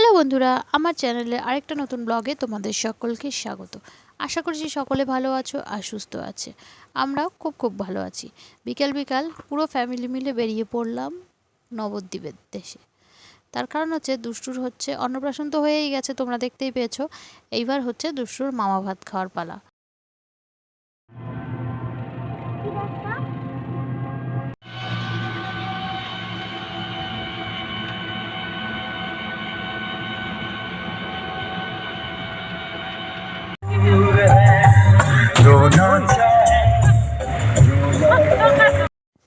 Hello বন্ধুরা, আমার চ্যানেলে আরেকটা নতুন ব্লগে তোমাদের সকলকে স্বাগত। আশা করছি সকলে ভালো আছো আর সুস্থ আছে। আমরাও খুব খুব ভালো আছি। বিকাল বিকাল পুরো ফ্যামিলি মিলে বেরিয়ে পড়লাম নবদ্বীপের দেশে। তার কারণ হচ্ছে দুষ্টুর হচ্ছে অন্নপ্রাশন তো হয়েই গেছে, তোমরা দেখতেই পেয়েছ। এইবার হচ্ছে দুষ্টুর মামা ভাত খাওয়ার পালা।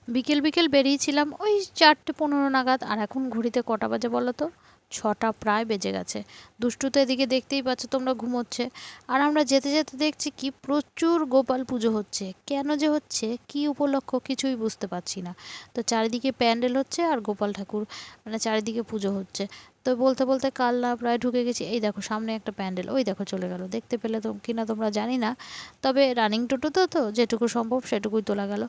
বিকেল বিকেল বেরিয়েছিলাম ওই চারটে পনেরো নাগাদ আর এখন ঘড়িতে কটা বাজে বলো তো? ছটা প্রায় বেজে গেছে। দুষ্টু তো এদিকে দেখতেই পাচ্ছ তোমরা ঘুমোচ্ছে। আর আমরা যেতে যেতে দেখছি কি প্রচুর গোপাল পুজো হচ্ছে। কেন যে হচ্ছে, কি উপলক্ষ কিছুই বুঝতে পারছি না। তো চারিদিকে প্যান্ডেল হচ্ছে আর গোপাল ঠাকুর মানে চারিদিকে পুজো হচ্ছে। তো বলতে বলতে কাল্লা প্রায় ঢুকে গেছি। এই দেখো সামনে একটা প্যান্ডেল, ওই দেখো চলে গেল। দেখতে পেলে তো কিনা তোমরা জানি না। তবে রানিং টোটো তো তো যেটুকু সম্ভব সেটুকুই তোলা গেল।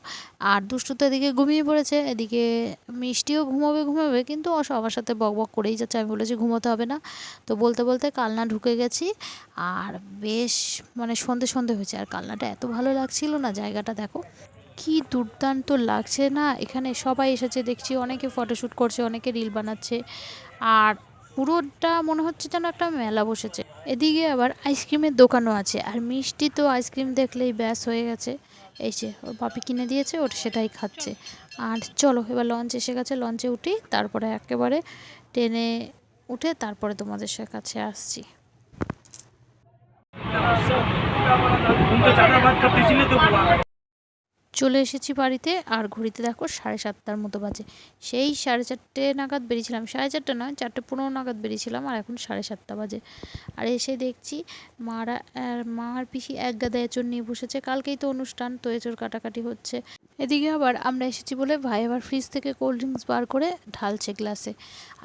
আর দুষ্টু তো এদিকে ঘুমিয়ে পড়েছে। এদিকে মিষ্টিও ঘুমোবে ঘুমোবে, কিন্তু আমার সাথে বক বক করেই যাচ্ছে। আমি বলেছি ঘুমোতে হবে না। তো বলতে বলতে কালনা ঢুকে গেছি আর বেশ মানে সন্ধে সন্ধে হয়েছে। আর কালনাটা এত ভালো লাগছিল না জায়গাটা, দেখো। কি দুর্দান্ত লাগছে না। এখানে সবাই এসেছে, দেখছি অনেকে ফটোশ্যুট করছে, অনেকে রিল বানাচ্ছে। আর পুরোটা মনে হচ্ছে যেন একটা মেলা বসেছে। এদিকে আবার আইসক্রিমের দোকানও আছে। আর মিষ্টি তো আইসক্রিম দেখলেই ব্যাস হয়ে গেছে। এই যে, ওর পাপি কিনে দিয়েছে ওটা সেটাই খাচ্ছে। আর চলো, এবার লঞ্চ এসে গেছে। লঞ্চে উঠি, তারপরে একেবারে ট্রেনে উঠে তারপরে তোমাদের কাছে আসছি। চলে এসেছি বাড়িতে, আর ঘড়িতে দেখো সাড়ে সাতটার মতো বাজে। সেই সাড়ে চারটে নাগাদ বেরিয়েছিলাম। সাড়ে চারটে নয়, চারটে পনেরো নাগাদ বেরিয়েছিলাম, আর এখন সাড়ে সাতটা বাজে। আর এসে দেখছি মারা মা আর পিসি এক গাদা এঁচড় নিয়ে বসেছে। কালকেই তো অনুষ্ঠান, তো এঁচড় কাটাকাটি হচ্ছে। এদিকে আবার আমরা এসেছি বলে ভাই আবার ফ্রিজ থেকে কোল্ড ড্রিঙ্কস বার করে ঢালছে গ্লাসে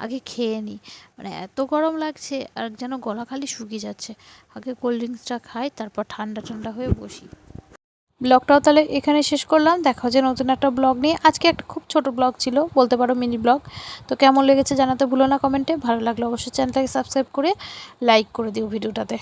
আগে খেয়ে নিই মানে এত গরম লাগছে, আর যেন গলা খালি শুকিয়ে যাচ্ছে। আগে কোল্ড ড্রিঙ্কসটা খাই, তারপর ঠান্ডা ঠান্ডা হয়ে বসি। ব্লগটাও তাহলে এখানে শেষ করলাম। দেখা হচ্ছে নতুন একটা ব্লগ নিয়ে। আজকে একটা খুব ছোট ব্লগ ছিল, বলতে পারো মিনি ব্লগ। তো কেমন লেগেছে জানাতে ভুলো না কমেন্টে। ভালো লাগলে অবশ্যই চ্যানেলটাকে সাবস্ক্রাইব করে, লাইক করে দিও ভিডিওটাতে।